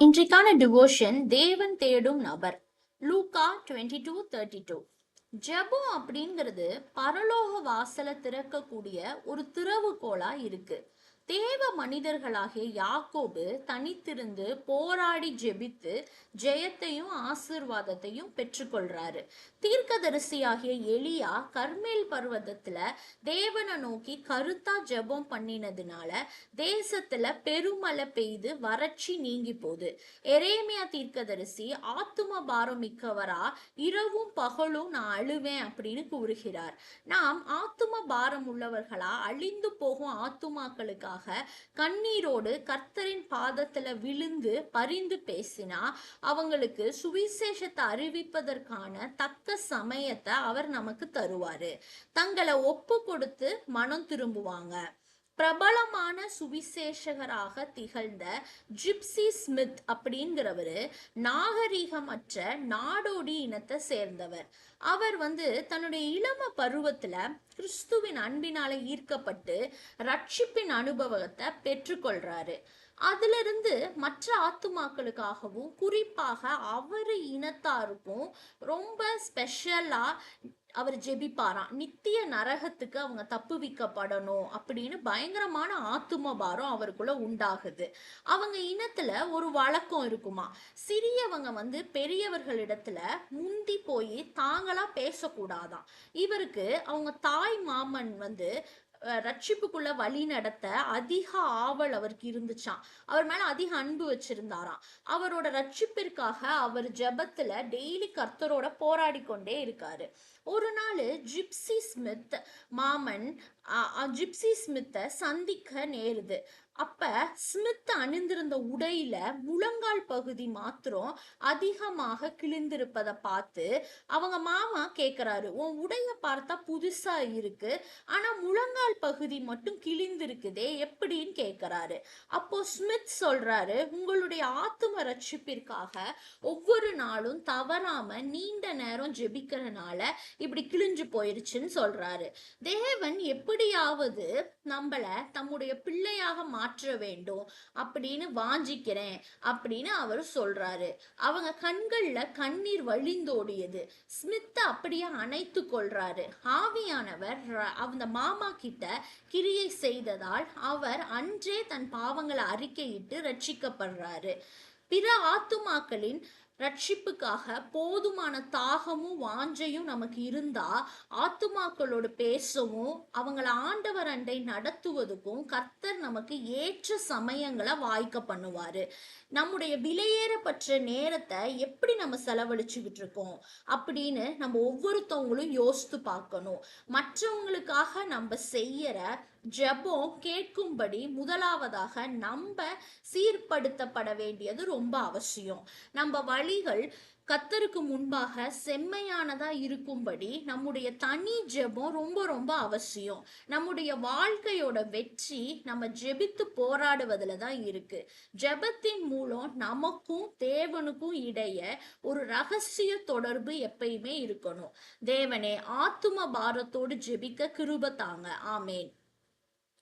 இன்றைக்கான டிவோஷன் தேவன் தேடும் நபர். லூகா டுவெண்ட்டி டூ தேர்ட்டி டூ ஜபம் அப்படிங்கிறது பரலோக வாசலை திறக்கக்கூடிய ஒரு திறவுகோலா இருக்கு. தேவ மனிதர்களாகிய யாக்கோபு தனித்திருந்து போராடி ஜெபித்து ஜெயத்தையும் ஆசிர்வாதத்தையும் பெற்றுக்கொள்றாரு. தீர்க்கதரிசியாகிய எலியா கர்மேல் பர்வதத்துல தேவனை நோக்கி கருத்தா ஜெபம் பண்ணினதுனால தேசத்துல பெருமழை பெய்து வறட்சி நீங்கி போகுது. எரேமியா தீர்க்கதரிசி ஆத்தும பாரம் மிக்கவரா இரவும் பகலும் நான் அழுவேன் அப்படின்னு கூறுகிறார். நாம் ஆத்தும பாரம் உள்ளவர்களா அழிந்து போகும் ஆத்துமாக்களுக்காக கண்ணீரோடு கர்த்தரின் பாதத்துல விழுந்து பரிந்து பேசினா அவங்களுக்கு சுவிசேஷத்தை அறிவிப்பதற்கான தக்க சமயத்தை அவர் நமக்கு தருவாரு. தங்களை ஒப்பு கொடுத்து மனம் திரும்புவாங்க. பிரபலமான சுவிசேஷகராக திகழ்ந்த ஜிப்சி ஸ்மித் அப்படிங்கிறவர் நாகரீகமற்ற நாடோடி இனத்தை சேர்ந்தவர். அவர் வந்து தன்னுடைய இளம பருவத்தில் கிறிஸ்துவின் அன்பினால ஈர்க்கப்பட்டு ரட்சிப்பின் அனுபவத்தை பெற்றுக்கொள்றாரு. அதிலிருந்து மற்ற ஆத்துமாக்களுக்காகவும் குறிப்பாக அவர் இனத்தாருக்கும் ரொம்ப ஸ்பெஷலாக அவர் ஜெபிப்பாராம். நித்திய நரகத்துக்கு அவங்க தப்புவிக்கப்படணும் அப்படின்னு பயங்கரமான ஆத்தும பாரம் அவருக்குள்ள உண்டாகுது. அவங்க இனத்துல ஒரு வழக்கம் இருக்குமா? சிறியவங்க வந்து பெரியவர்களிடத்துல முந்தி போய் தாங்களா பேசக்கூடாதாம். இவருக்கு அவங்க தாய் மாமன் வந்து ரட்சிப்புக்குள்ள வழி நடத்த அதிக ஆவல் அவருக்கு இருந்துச்சாம். அவர் மேல அதிக அன்பு வச்சிருந்தாராம். அவரோட ரட்சிப்பிற்காக அவர் ஜபத்துல டெய்லி கர்த்தரோட போராடி கொண்டே இருக்காரு. ஒரு நாள் ஜிப்சி ஸ்மித் மாமன் அ- ஜிப்சி ஸ்மித்தை சந்திக்க நேருது. அப்ப ஸ்மித் அணிந்திருந்த உடையில முழங்கால் பகுதி மாத்திரம் அதிகமாக கிழிந்திருப்பதை பார்த்து அவங்க மாமா கேட்குறாரு உன் உடைய பார்த்தா புதுசா இருக்கு ஆனா முழங்கால் பகுதி மட்டும் கிழிந்திருக்குதே எப்படின்னு கேட்குறாரு அப்போ ஸ்மித் சொல்றாரு உங்களுடைய ஆத்தும ரட்சிப்பிற்காக ஒவ்வொரு நாளும் தவறாம நீண்ட நேரம் ஜெபிக்கிறனால இப்படி கிழிஞ்சு போயிருச்சுன்னு சொல்றாரு. தேவன் எப்படியாவது நம்மள தம்முடைய பிள்ளையாக மாற்ற மாற்ற வேண்டும். அப்படின்னு வாஞ்சிக்கிறேன் அப்படின்னு அவர் சொல்றாரு. அவங்க கண்கள்ல கண்ணீர் வழிந்தோடியது. ஸ்மித் அப்படியே அணைத்து கொள்றாரு. ஆவியானவர் அந்த மாமா கிட்ட கிரியை செய்ததால் அவர் அன்றே தன் பாவங்களை அறிக்கையிட்டு ரட்சிக்கப்படுறாரு. பிற ஆத்துமாக்களின் ரட்சிப்புக்காக போதுமான தாகமும் வாஞ்சையும் நமக்கு இருந்தா ஆத்துமாக்களோடு பேசவும் அவங்கள ஆண்டவர் அண்டை நடத்துவதுக்கும் கர்த்தர் நமக்கு ஏற்ற சமயங்களை வாய்க்க பண்ணுவாரு. நம்முடைய விலையேறப்பட்ட நேரத்தை எப்படி நம்ம செலவழிச்சுக்கிட்டு இருக்கோம்? அப்படின்னு நம்ம ஒவ்வொருத்தவங்களும் யோசித்து பார்க்கணும். மற்றவங்களுக்காக நம்ம செய்யற ஜெபம் கேட்கும்படி முதலாவதாக நம்ம சீர்படுத்தப்பட வேண்டியது ரொம்ப அவசியம். நம்ம வழிகள் கத்தருக்கு முன்பாக செம்மையானதா இருக்கும்படி நம்முடைய தனி ஜெபம் ரொம்ப ரொம்ப அவசியம். நம்முடைய வாழ்க்கையோட வெற்றி நம்ம ஜெபித்து போராடுவதுல தான் இருக்கு. ஜெபத்தின் மூலம் நமக்கும் தேவனுக்கும் இடையே ஒரு ரகசிய தொடர்பு எப்பயுமே இருக்கணும். தேவனே ஆத்தும பாரத்தோடு ஜெபிக்க கிருப தாங்க. ஆமேன்.